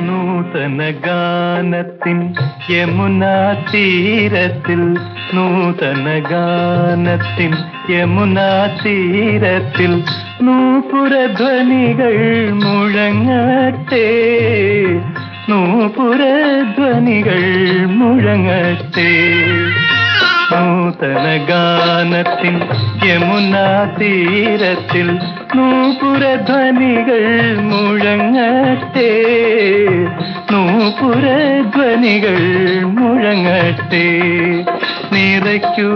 നൂതന ഗാനത്തിൻ യമുനാ തീരത്തിൽ നൂതന ഗാനത്തിൻ യമുനാ തീരത്തിൽ നൂപുരധ്വനികൾ മുഴങ്ങട്ടെ നൂപുരധ്വനികൾ മുഴങ്ങട്ടെ. നൂതന ഗാനത്തിൻ യമുനാ തീരത്തിൽ നൂപുരധ്വനികൾ മുഴങ്ങട്ടെ. നൂപുരധ്വനികൾ മുഴങ്ങട്ടെ. നിറയ്ക്കൂ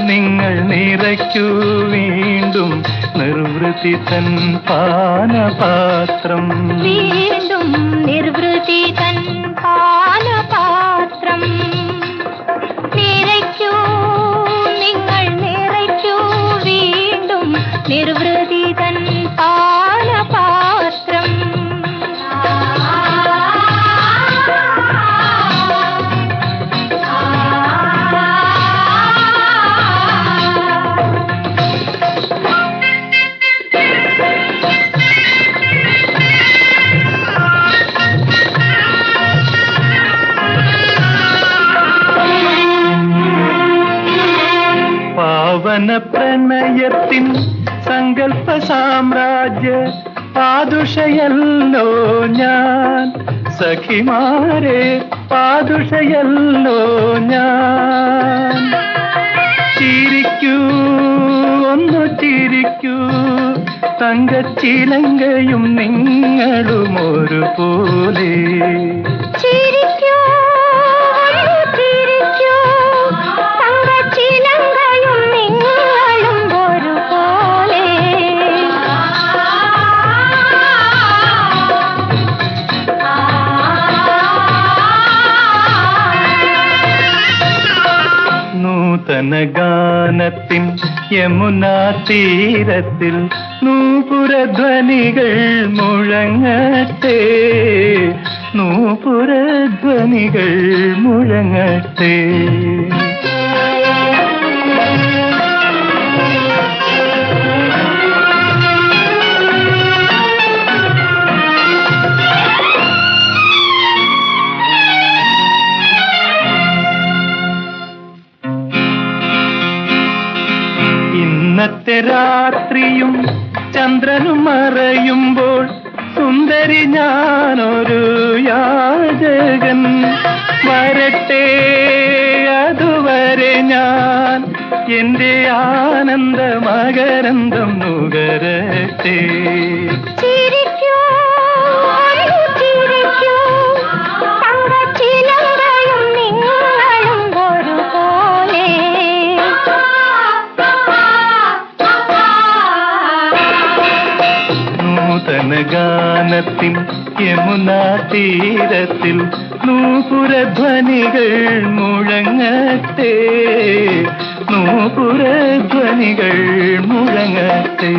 നിങ്ങൾ നിറയ്ക്കൂ വീണ്ടും നിർവൃത്തി തൻ പാനപാത്രം. വീണ്ടും നിർവൃതി തൻ പാനപാത്രം. നിറയ്ക്കൂ നിങ്ങൾ നിറയ്ക്കൂ വീണ്ടും നിർവൃതി പാവന പ്രണയത്തിൻ സങ്കല്പ സാമ്രാജ്യ പാതുഷയല്ലോ ഞാൻ. സഖിമാരെ പാതുഷയല്ലോ ഞാൻ. ചിരിക്കൂ ഒന്നു ചിരിക്കൂ. തങ്കച്ചിലങ്കയും നിങ്ങളും ഒരുപോലെ. നൂതന ഗാനത്തിൻ യമുനാ തീരത്തിൽ നൂപുരധ്വനികൾ മുഴങ്ങട്ടെ നൂപുരധ്വനികൾ മുഴങ്ങട്ടെ. ഇന്നത്തെ രാത്രിയും ചന്ദ്രനും മറയുമ്പോൾ സുന്ദരി ഞാനൊരു യാചകൻ. വരട്ടെ അതുവരെ ഞാൻ എന്റെ ആനന്ദ മകരന്തം നുകരട്ടെ. നൂതന ഗാനത്തിൻ യമുനാ തീരത്തിൽ നൂപുരധ്വനികൾ മുഴങ്ങട്ടെ നൂപുരധ്വനികൾ മുഴങ്ങട്ടെ.